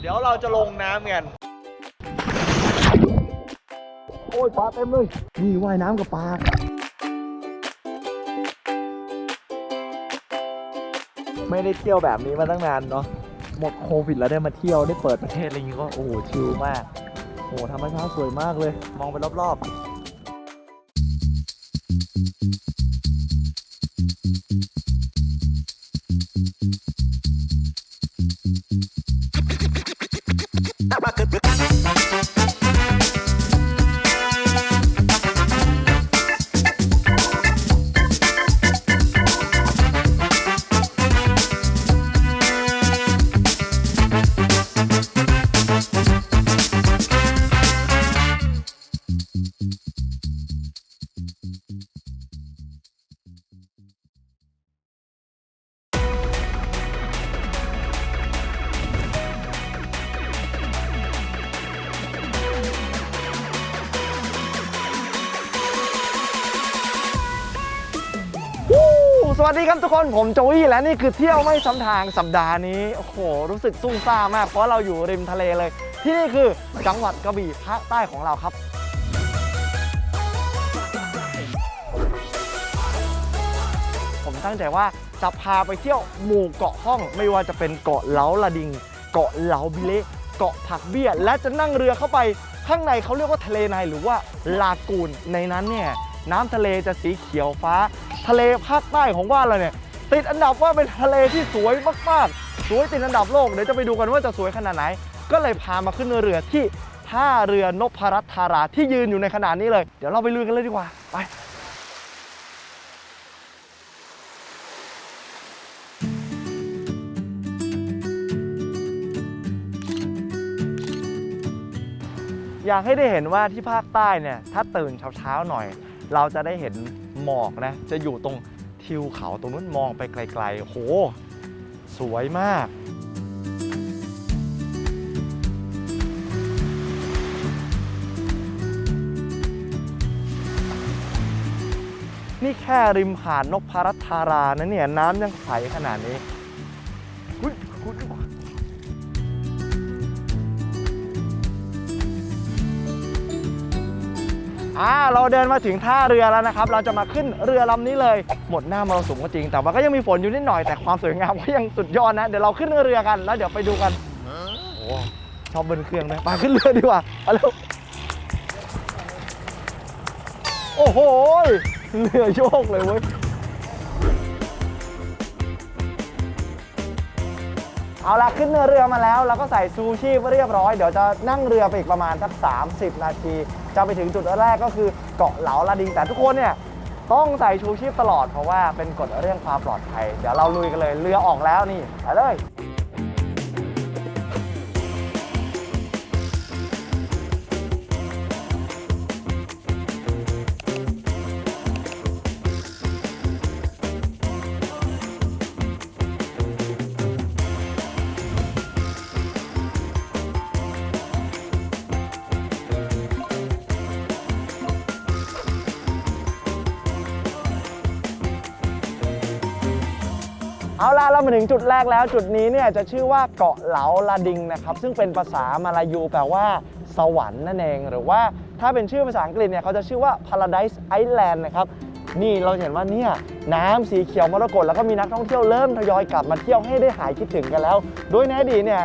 เดี๋ยวเราจะลงน้ำกันโอ้ยปลาเต็มเลยนี่ว่ายน้ำกับปลาไม่ได้เที่ยวแบบนี้มาตั้งนานเนาะหมดโควิดแล้วได้มาเที่ยวได้เปิดประเทศอะไรอย่างงี้ก็โอ้โหชิลมากโอ้โหธรรมชาติสวยมากเลย มองไปรอบๆ ผมโจวี่และนี่คือเที่ยวไม่ซ้ำทางสัปดาห์นี้โอ้โหรู้สึกซุ่มซ่ามาก เพราะเราอยู่ริมทะเลเลย ที่นี่คือจังหวัดกระบี่ภาคใต้ของเราครับ ผมตั้งใจว่าจะพาไปเที่ยวหมู่เกาะห้องไม่ว่าจะเป็นเกาะเหลาละดิง เกาะเหลาบิเละเกาะผักเบี้ย และจะนั่งเรือเข้าไปข้างในเขาเรียกว่าทะเลในหรือว่าลากูนในนั้นเนี่ยน้ำทะเลจะสีเขียวฟ้า ทะเลภาคใต้ของบ้านเราเนี่ย ติดอันดับว่าเป็นทะเลที่สวยมากๆ สวยติดอันดับโลกเดี๋ยวจะไปดูกันว่าจะสวยขนาดไหน ก็เลยพามาขึ้นเรือที่ท่าเรือนพรัตธาราที่ยืนอยู่ในขนาดนี้เลย เดี๋ยวเราไปลุยกันเลยดีกว่าไปอยากให้ได้เห็นว่าที่ภาคใต้เนี่ยถ้าตื่นเช้าๆหน่อย เราจะได้เห็นหมอกนะจะอยู่ตรง ทิวเขาตรงนู้นมองไปไกลๆโห สวยมาก นี่แค่ริมหาดนพรัตธารานะเนี่ยน้ำยังใสขนาดนี้ อ่าเราเดินมาถึงท่าเรือแล้วนะครับ เราจะมาขึ้นเรือลำนี้เลย หมดหน้ามรสุมก็จริง แต่ว่าก็ยังมีฝนอยู่นิดหน่อยแต่ความสวยงามก็ยังสุดยอดนะ เดี๋ยวเราขึ้นเรือกันแล้วเดี๋ยวไปดูกันโอ้ชอบเบิ้ลเครื่องนะไปขึ้นเรือดีกว่าเอาเร็วโอ้โหเรือโยกเลยเว้ยเอาละขึ้นเรือมาแล้วเราก็ใส่ซูชีพเรียบร้อย เดี๋ยวจะนั่งเรือไปอีกประมาณสัก 30 นาที จะไปถึงจุดแรกก็คือเกาะเหลาลาดิงแต่ทุกคนเนี่ยต้องใส่ชูชีพตลอดเพราะว่าเป็นกฎเรื่องความปลอดภัย เดี๋ยวเราลุยกันเลยเรือออกแล้วนี่ไปเลย เอาล่ะเรามาถึงจุดแรกแล้ว จุดนี้เนี่ยจะชื่อว่าเกาะเหลาลาดิงนะครับ ซึ่งเป็นภาษามาลายูแปลว่า สวรรค์นั่นเอง หรือว่าถ้าเป็นชื่อภาษาอังกฤษเนี่ยเขาจะชื่อว่า Paradise Island นะครับ นี่เราเห็นว่าเนี่ยน้ำสีเขียวมรกตแล้วก็มีนักท่องเที่ยวเริ่มทยอยกลับมาเที่ยวให้ได้หายคิดถึงกันแล้ว โดยในอดีตเนี่ย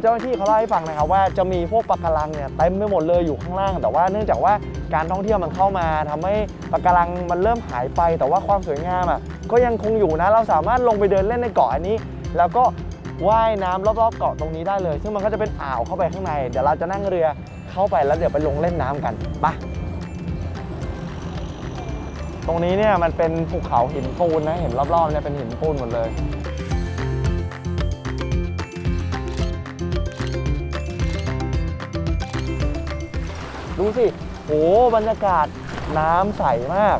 เจ้าหน้าที่เขาเล่าให้ฟังนะครับว่าจะมีพวกปะการังเนี่ยเต็มไปหมดเลยอยู่ข้างล่าง แต่ว่าเนื่องจากว่าการท่องเที่ยวมันเข้ามาทำให้ปะการังมันเริ่มหายไป แต่ว่าความสวยงามอะก็ยังคงอยู่นะ เราสามารถลงไปเดินเล่นในเกาะอันนี้ แล้วก็ว่ายน้ำรอบๆเกาะตรงนี้ได้เลย ซึ่งมันก็จะเป็นอ่าวเข้าไปข้างใน เดี๋ยวเราจะนั่งเรือเข้าไปแล้วเดี๋ยวไปลงเล่นน้ำกันไป ตรงนี้เนี่ยมันเป็นภูเขาหินปูนนะเห็นรอบๆเนี่ยเป็นหินปูนหมดเลยดูสิโหบรรยากาศน้ำใสมาก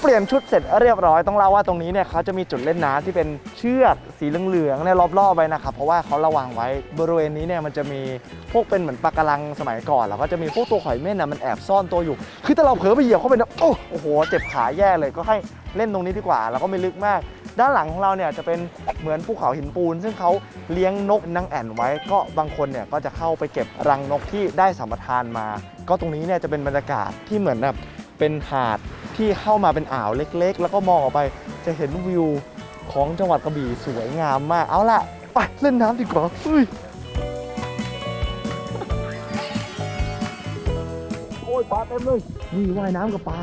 เปลี่ยนชุดเสร็จเรียบร้อยต้องเล่าว่าตรงนี้เนี่ยเขาจะมีจุดเล่นน้ำที่เป็นเชือกสีเหลืองๆเนี่ยรอบๆไว้นะครับเพราะว่าเขาระวังไว้บริเวณนี้เนี่ยมันจะมีพวกเป็นเหมือนปะการังสมัยก่อนแล้วก็จะมีพวกตัวหอยเม่นนะมันแอบซ่อนตัวอยู่ คือถ้าเราเผลอไปเหยียบเข้าไปนี่ยโอ้โอ้โหเจ็บขาแย่เลยก็ให้เล่นตรงนี้ดีกว่า แล้วก็ไม่ลึกมาก ด้านหลังของเราเนี่ยจะเป็นเหมือนภูเขาหินปูน ซึ่งเขาเลี้ยงนกนางแอ่นไว้ ก็บางคนเนี่ยก็จะเข้าไปเก็บรังนกที่ได้สัมปทานมา ก็ตรงนี้เนี่ยจะเป็นบรรยากาศที่เหมือนแบบเป็นหาด ที่เข้ามาเป็นอ่าวเล็กๆ แล้วก็มองออกไปจะเห็นวิวของจังหวัดกระบี่สวยงามมาก เอาล่ะ ไปเล่นน้ำดีกว่าอุ้ยโอ้ยปลาเต็มเลยนี่ว่ายน้ำกับปลา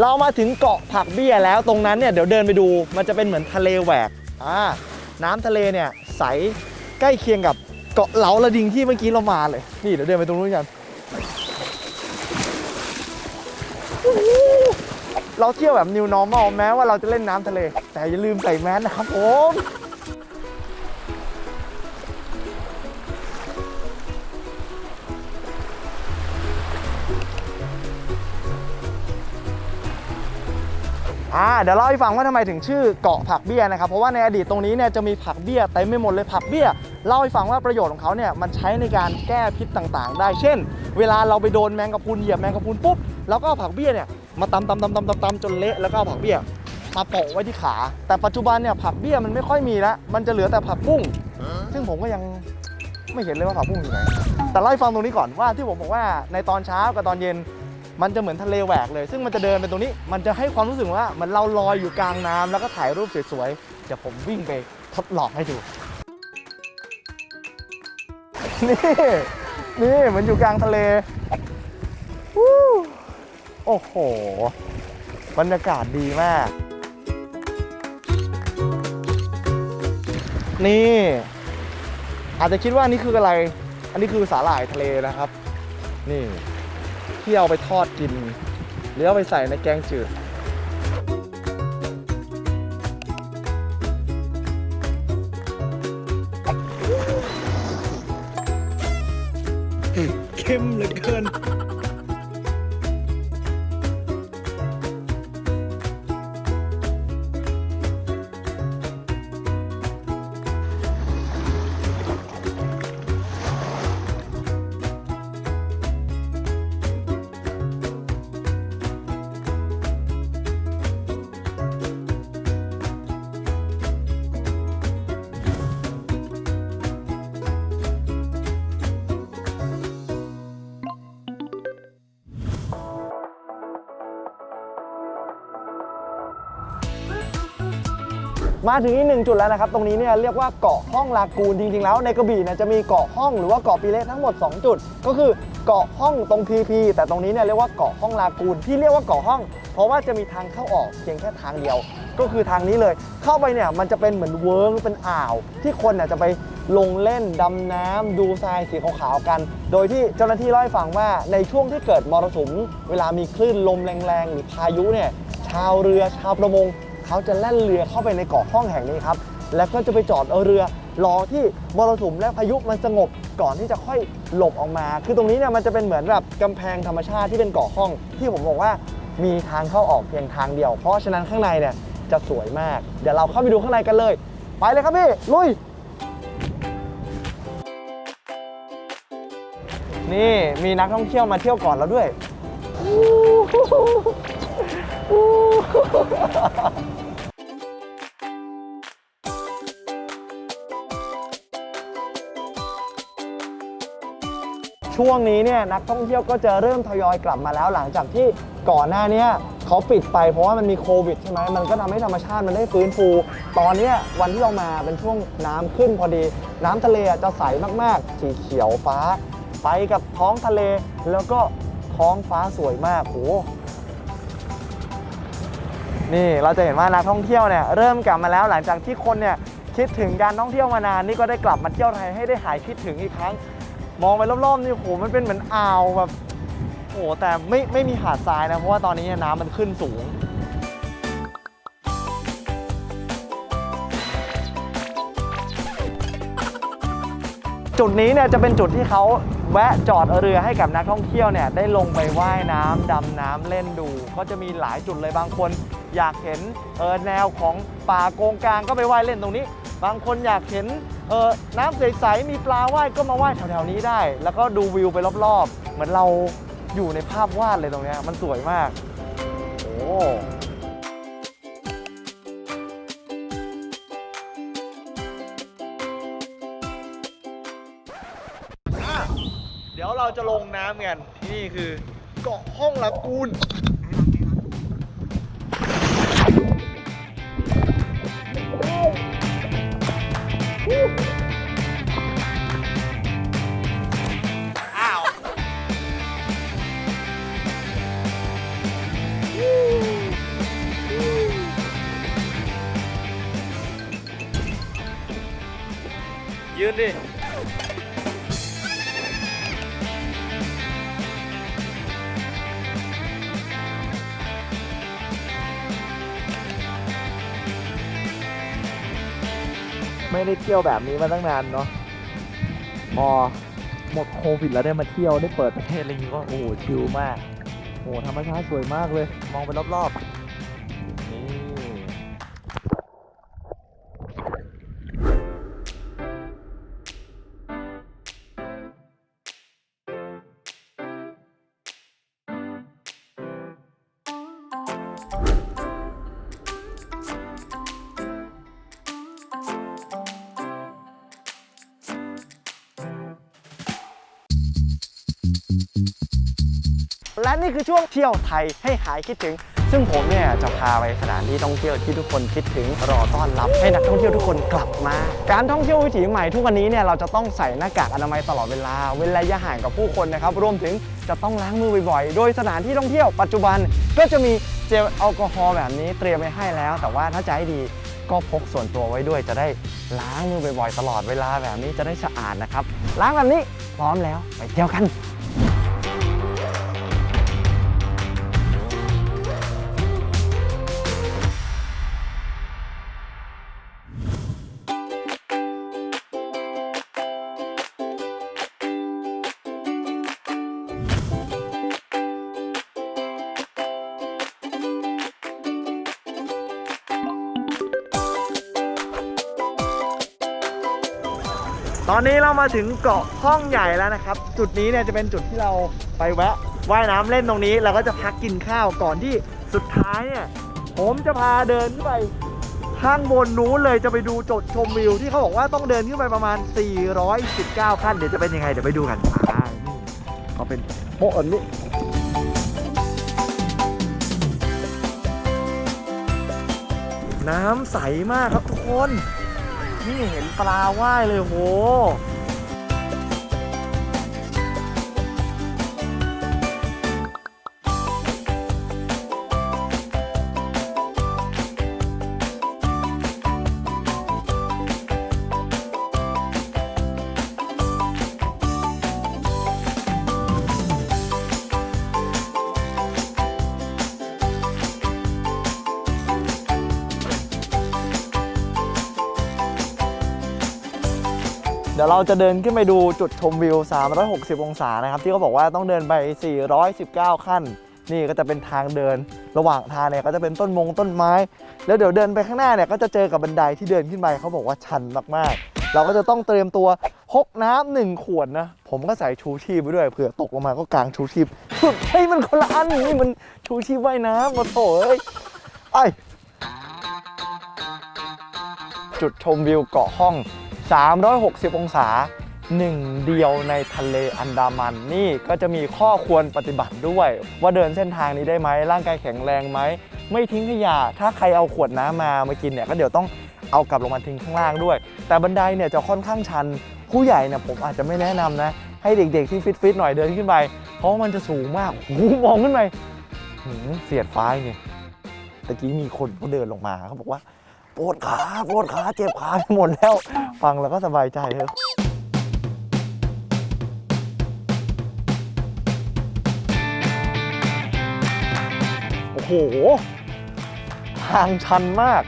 เรามาถึงเกาะผักเบี้ยแล้วตรงนั้นเนี่ยเดี๋ยวเดินไปดูมันจะเป็นเหมือนทะเลแหวกอ่าน้ำทะเลเนี่ยใสใกล้เคียงกับเกาะเหลาละดิงที่เมื่อกี้เรามาเลย นี่เดี๋ยวเดินไปตรงนู้นกันเราเที่ยวแบบ new normal แม้ว่าเราจะเล่นน้ำทะเล แต่อย่าลืมใส่แมสนะครับผม อ่าเดี๋ยวเล่าให้ฟังว่าทำไมถึงชื่อเกาะผักเบี้ยนะครับเพราะว่าในอดีตตรงนี้เนี่ยจะมีผักเบี้ยเต็มไปหมดเลยผักเบี้ยเล่าให้ฟังว่าประโยชน์ของเขาเนี่ยมันใช้ในการแก้พิษต่างๆ ได้ เช่น เวลาเราไปโดนแมงกะพรุนเหยียบแมงกะพรุนปุ๊บเราก็เอาผักเบี้ยเนี่ยมาตำตำตำตำตำตำจนเละแล้วก็เอาผักเบี้ยมาโปะไว้ที่ขา แต่ปัจจุบันเนี่ยผักเบี้ยมันไม่ค่อยมีแล้วมันจะเหลือแต่ผักบุ้งซึ่งผมก็ยังไม่เห็นเลยว่าผักบุ้งอยู่ไหนแต่เล่าให้ฟังตรงนี้ก่อนว่าที่ผมบอกว่าในตอนเช้ากับตอนเย็น มันจะเหมือนทะเลแหวกเลย ซึ่งมันจะเดินไปตรงนี้ มันจะให้ความรู้สึกว่า มันเราลอยอยู่กลางน้ำแล้วก็ถ่ายรูปสวยๆ เดี๋ยวผมวิ่งไปทดลองให้ดู นี่ นี่เหมันอยู่กลางทะเลวู้โอ้โห บรรยากาศดีมาก นี่ อาจจะคิดว่านี่คืออะไร อันนี้คือสาหร่ายทะเลนะครับ นี่ ที่เอาไปทอดกิน หรือเอาไปใส่ในแกงจืด เข้มเหลือเกิน มาถึงอีกหนึ่งจุดแล้วนะครับ ตรงนี้เนี่ยเรียกว่าเกาะห้องลากูนจริงๆ แล้วในกระบี่เนี่ยจะมีเกาะห้องหรือว่าเกาะปีเละทั้งหมด 2 จุด ก็คือเกาะห้องตรงพีพีแต่ตรงนี้เนี่ยเรียกว่าเกาะห้องลากูนที่เรียกว่าเกาะห้อง เพราะว่าจะมีทางเข้าออกเพียงแค่ทางเดียว ก็คือทางนี้เลย เข้าไปเนี่ยมันจะเป็นเหมือนเวิร์งเป็นอ่าว ที่คนเนี่ยจะไปลงเล่นดำน้ำดูทรายสีขาวๆกัน โดยที่เจ้าหน้าที่เล่าให้ฟังว่าในช่วงที่เกิดมรสุมเวลามีคลื่นลมแรงๆหรือพายุเนี่ยชาวเรือชาวประมง เขาจะแล่นเรือเข้าไปในเกาะห้องแห่งนี้ครับ แล้วก็จะไปจอดเอาเรือรอที่มรสุมและพายุมันสงบก่อนที่จะค่อยหลบออกมา คือตรงนี้เนี่ยมันจะเป็นเหมือนแบบกำแพงธรรมชาติที่เป็นเกาะห้อง ที่ผมบอกว่ามีทางเข้าออกเพียงทางเดียว เพราะฉะนั้นข้างในเนี่ยจะสวยมาก เดี๋ยวเราเข้าไปดูข้างในกันเลย ไปเลยครับพี่ลุย นี่มีนักท่องเที่ยวมาเที่ยวก่อนแล้วด้วย ช่วงนี้เนี่ยนักท่องเที่ยวก็จะเริ่มทยอยกลับมาแล้วหลังจากที่ก่อนหน้าเนี้เขาปิดไปเพราะว่ามันมีโควิดใช่ไหมมันก็ทำให้ธรรมชาติมันได้ฟื้นฟู ตอนนี้วันที่เรามาเป็นช่วงน้ำขึ้นพอดี น้ำทะเลจะใสมากๆ สีเขียวฟ้า ไปกับท้องทะเลแล้วก็ท้องฟ้าสวยมากโอ้นี่เราจะเห็นว่านักท่องเที่ยวเนี่ยเริ่มกลับมาแล้วหลังจากที่คนเนี่ยคิดถึงการท่องเที่ยวมานานนี่ก็ได้กลับมาเที่ยวไทยให้ได้หายคิดถึงอีกครั้ง มองไปรอบๆนี่โอ้โหมันเป็นเหมือนอ่าวแบบโอ้โหแต่ไม่ไม่มีหาดทรายนะเพราะว่าตอนนี้น้ำมันขึ้นสูงจุดนี้เนี่ยจะเป็นจุดที่เขาแวะจอดเรือให้กับนักท่องเที่ยวเนี่ยได้ลงไปว่ายน้ำดำน้ำเล่นดู ก็จะมีหลายจุดเลยบางคน อยากเห็นเออแนวของป่าโกงกลางก็ไปว่ายเล่นตรงนี้ บางคนอยากเห็นเออน้ำใสๆมีปลาว่ายก็มาว่ายแถวๆนี้ได้ แล้วก็ดูวิวไปรอบๆ เหมือนเราอยู่ในภาพวาดเลยตรงนี้มันสวยมาก โอ้เดี๋ยวเราจะลงน้ำกันที่นี่คือเกาะห้องละกูล ยืนดิไม่ได้เที่ยวแบบนี้มาตั้งนานเนาะพอหมดโควิดแล้วได้มาเที่ยวได้เปิดประเทศอะไรอย่างงี้ก็โอ้โหชิลมาก โอ้โหธรรมชาติสวยมากเลย มองไปรอบๆ และนี่คือช่วงเที่ยวไทยให้หายคิดถึง ซึ่งผมเนี่ยจะพาไปสถานที่ท่องเที่ยวที่ทุกคนคิดถึงรอต้อนรับให้นักท่องเที่ยวทุกคนกลับมา การท่องเที่ยววิถีใหม่ทุกวันนี้เนี่ยเราจะต้องใส่หน้ากากอนามัยตลอดเวลา เว้นระยะห่างกับผู้คนนะครับรวมถึงจะต้องล้างมือบ่อยๆ โดยสถานที่ท่องเที่ยวปัจจุบันก็จะมีเจลแอลกอฮอล์แบบนี้เตรียมไว้ให้แล้ว แต่ว่าถ้าจะให้ดีก็พกส่วนตัวไว้ด้วยจะได้ล้างมือบ่อยๆ ตลอดเวลาแบบนี้จะได้สะอาดนะครับ ล้างแบบนี้พร้อมแล้วไปเที่ยวกัน เรามาถึงเกาะห้องใหญ่แล้วนะครับ จุดนี้เนี่ยจะเป็นจุดที่เราไปแวะว่ายน้ำเล่นตรงนี้แล้วก็จะพักกินข้าวก่อนที่สุดท้ายเนี่ยผมจะพาเดินขึ้นไปข้างบนนู้นเลยจะไปดูจุดชมวิว ที่เขาบอกว่าต้องเดินขึ้นไปประมาณ 419 ขั้น เดี๋ยวจะเป็นยังไง เดี๋ยวไปดูกันอ่านี่เขาเป็นโป๊ะอันนี้น้ำใสมากครับทุกคน นี่เห็นปลาว่ายเลยโห เดี๋ยวเราจะเดินขึ้นไปดูจุดชมวิว 360 องศานะครับ ที่เขาบอกว่าต้องเดินไป 419 ขั้น นี่ก็จะเป็นทางเดินระหว่างทางเนี่ยก็จะเป็นต้นมงต้นไม้ แล้วเดี๋ยวเดินไปข้างหน้าเนี่ยก็จะเจอกับบันไดที่เดินขึ้นไปเขาบอกว่าชันมากๆ เราก็จะต้องเตรียมตัวพกน้ำหนึ่งขวดนะ ผมก็ใส่ชูชีพไปด้วยเผื่อตกลงมาก็กางชูชีพเฮ้ยมันคนละอันนี่มันชูชีพว่ายน้ำมาโถเอ้ยไอจุดชมวิวเกาะห้อง 360 องศาหนึ่งเดียวในทะเลอันดามันนี่ก็จะมีข้อควรปฏิบัติด้วย ว่าเดินเส้นทางนี้ได้ไหมร่างกายแข็งแรงไหม ไม่ทิ้งขยะ ถ้าใครเอาขวดน้ำมามากินเนี่ยก็เดี๋ยวต้องเอากลับลงมาทิ้งข้างล่างด้วย แต่บันไดเนี่ยจะค่อนข้างชัน ผู้ใหญ่เนี่ยผมอาจจะไม่แนะนำนะ ให้เด็กๆที่ฟิตๆหน่อยเดินขึ้นไป เพราะมันจะสูงมากหูมองขึ้นไปเสียดฟ้าไงตะกี้มีคนเขาเดินลงมาเขาบอกว่า ปวดขาปวดขาเจ็บขาไปหมดแล้ว ฟังแล้วก็สบายใจเถอะโอ้โห ทางชันมาก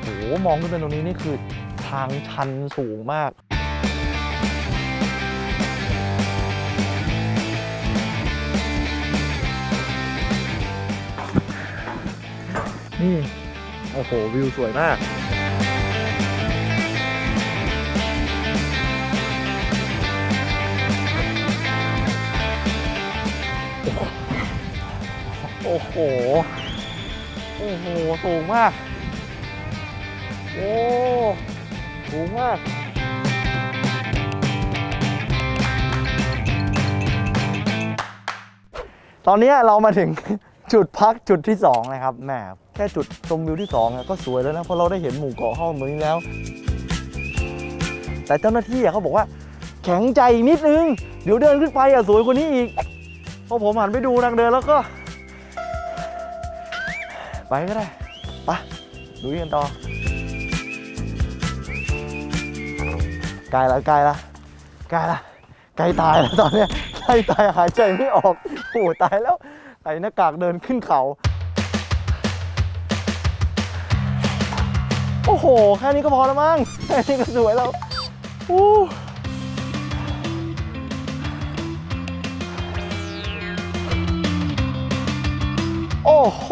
โอ้โหมองขึ้นไปตรงนี้นี่คือทางชันสูงมากนี่ โอ้โห วิวสวยมาก โอ้โห โอ้โห สูงมาก โอ้ สูงมากตอนนี้เรามาถึง จุดพักจุดที่2นะครับแหมแค่จุดชมวิวที่2ก็สวยแล้วนะเพราะเราได้เห็นหมู่เกาะห้องตรงนี้แล้ว แต่เจ้าหน้าที่เขาบอกว่า แข็งใจนิดนึง เดี๋ยวเดินขึ้นไปอะสวยกว่านี้อีกพอผมหันไปดูทางเดินแล้วก็ ไปก็ได้ไปะดูกันต่อใกลละใกลละใกลละใกล้ตายแล้วตอนเนี้ยใกล้ตายหายใจไม่ออกโอ้ตายแล้ว ส่หน้ากากเดินขึ้นเขา โอ้โห แค่นี้ก็พอแล้วมั้ง แค่นี้ก็สวยแล้วอู้โอ้โห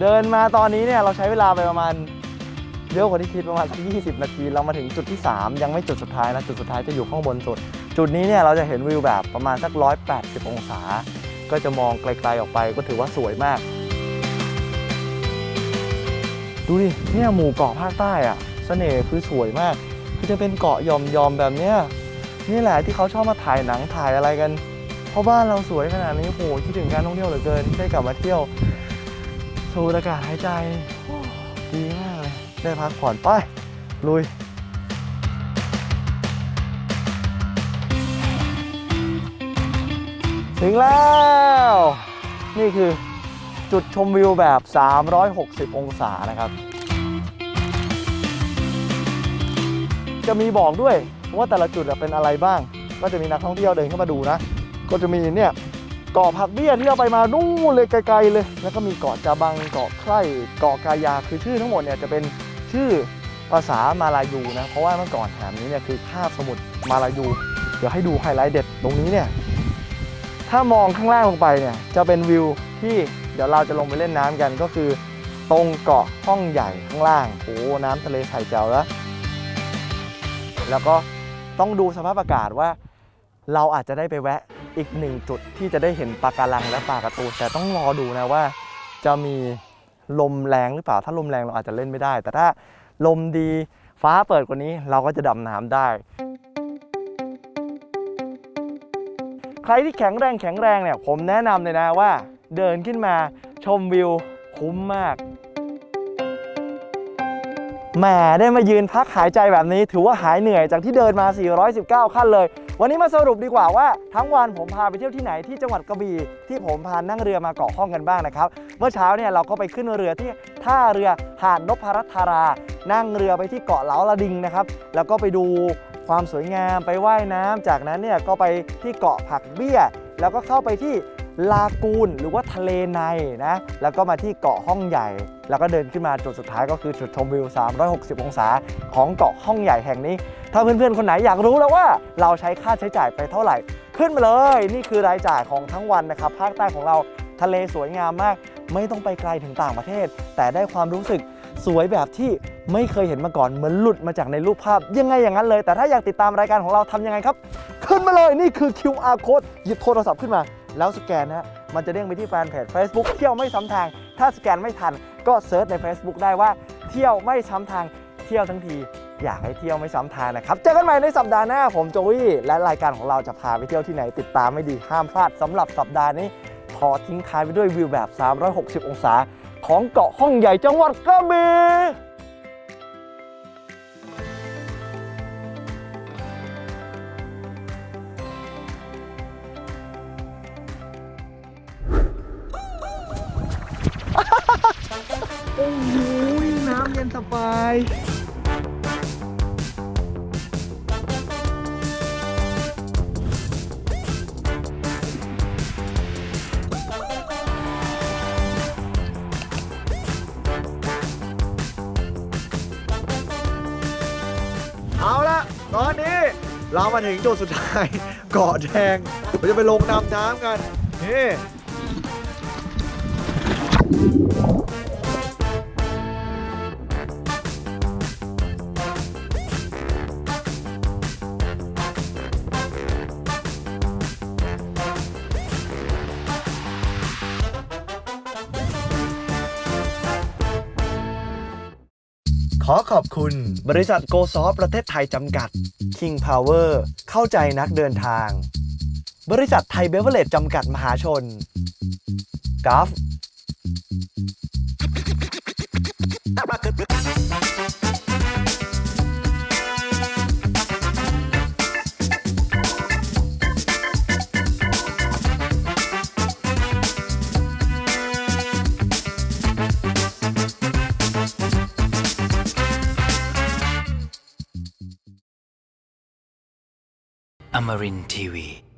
เดินมาตอนนี้เนี่ยเราใช้เวลาไปประมาณเยอะกว่าที่คิดประมาณสัก20 นาที เรามาถึงจุดที่ 3 ยังไม่จุดสุดท้ายนะ จุดสุดท้ายจะอยู่ข้างบนสุด จุดนี้เนี่ยเราจะเห็นวิวแบบประมาณสัก 180 องศา ก็จะมองไกลๆออกไปก็ถือว่าสวยมาก ดูดิ เนี่ยหมู่เกาะภาคใต้อะเสน่ห์คือสวยมาก คือจะเป็นเกาะยอมยมๆแบบเนี้ยนี่แหละที่เขาชอบมาถ่ายหนังถ่ายอะไรกัน เพราะบ้านเราสวยขนาดนี้โหคิดถึงการท่องเที่ยวเหลือเกินได้กลับมาเที่ยวสูดอากาศหายใจดีมากเลยได้พักผ่อนไปลุย ถึงแล้ว นี่คือจุดชมวิวแบบ 360 องศานะครับ จะมีบอกด้วยว่าแต่ละจุดเป็นอะไรบ้าง ก็จะมีนักท่องเที่ยวเดินเข้ามาดูนะ ก็จะมีเนี่ยเกาะผักเบี้ยที่เราไปมานู่นเลยไกลๆเลย แล้วก็มีเกาะจาบังเกาะไคร่เกาะกายาคือชื่อทั้งหมดเนี่ยจะเป็นชื่อภาษามาลายูนะ เพราะว่าเมื่อก่อนแถบนี้เนี่ยคือคาบสมุทรมาลายู เดี๋ยวให้ดูไฮไลท์เด็ดตรงนี้เนี่ย ถ้ามองข้างล่างลงไปเนี่ยจะเป็นวิวที่เดี๋ยวเราจะลงไปเล่นน้ำกันก็คือ ตรงเกาะห้องใหญ่ข้างล่างโอ้น้ำทะเลใสแจ๋วแล้ว แล้วก็ต้องดูสภาพอากาศว่า เราอาจจะได้ไปแวะอีกหนึ่งจุดที่จะได้เห็นปะการังและปลาการะตูนแต่ต้องรอดูนะว่า จะมีลมแรงหรือเปล่าถ้าลมแรงเราอาจจะเล่นไม่ได้ แต่ถ้าลมดีฟ้าเปิดกว่านี้เราก็จะดำน้ำได้ ใครที่แข็งแรงแข็งแรงเนี่ยผมแนะนำเลยนะว่า เดินขึ้นมาชมวิวคุ้มมากแหมได้มายืนพักหายใจแบบนี้ ถือว่าหายเหนื่อยจากที่เดินมา 419 ขั้นเลย วันนี้มาสรุปดีกว่าว่า ทั้งวันผมพาไปเที่ยวที่ไหนที่จังหวัดกระบี่ที่ผมพานั่งเรือมาเกาะห้องกันบ้างนะครับ เมื่อเช้าเนี่ยเราก็ไปขึ้นเรือที่ท่าเรือหาดนพรัตน์ธารา นั่งเรือไปที่เกาะเหลาละดิงนะครับ แล้วก็ไปดู ความสวยงามไปไว่ายน้ำจากนั้นเนี่ยก็ไปที่เกาะผักเบี้ย แล้วก็เข้าไปที่ลากูนหรือว่าทะเลในนะแล้วก็มาที่เกาะห้องใหญ่ แล้วก็เดินขึ้นมาจุดสุดท้ายก็คือจุดชมวิว 360 องศาของเกาะห้องใหญ่แห่งนี้ ถ้าเพื่อนๆ คนไหนอยากรู้แล้วว่าเราใช้ค่าใช้จ่ายไปเท่าไหร่ ขึ้นมาเลย นี่คือรายจ่ายของทั้งวันนะครับภาคใต้ของเราทะเลสวยงามมาก ไม่ต้องไปไกลถึงต่างประเทศ แต่ได้ความรู้สึก สวยแบบที่ไม่เคยเห็นมาก่อนเหมือนหลุดมาจากในรูปภาพ ยังไงอย่างนั้นเลย แต่ถ้าอยากติดตามรายการของเราทำยังไงครับ ขึ้นมาเลยนี่คือ QR code หยิบโทรศัพท์ขึ้นมา แล้วสแกนนะฮะมันจะเด้งไปที่แฟนเพจ Facebook เที่ยวไม่ซ้ำทาง ถ้าสแกนไม่ทันก็เซิร์ชใน Facebook ได้ว่าเที่ยวไม่ซ้ำทางเที่ยวทั้งทีอยากให้เที่ยวไม่ซ้ำทางนะครับ เจอกันใหม่ในสัปดาห์หน้าผมโจวี่และรายการของเราจะพาไปเที่ยวที่ไหนติดตามไม่ดีห้ามพลาดสำหรับสัปดาห์นี้ ขอทิ้งท้ายไปด้วยวิวแบบ 360 องศา ของเกาะห้องใหญ่จังหวัดกระบี่โอ้ยน้ำเย็นสบาย เรามาถึงจุดสุดท้าย เกาะแดงเราจะไปลงดำน้ำกันนี่ ขอขอบคุณบริษัทโกซอฟประเทศไทยจำกัด King Power เข้าใจนักเดินทาง บริษัทไทยเบเวอร์เลจจำกัดมหาชนกัฟ Tamarin Tiwi.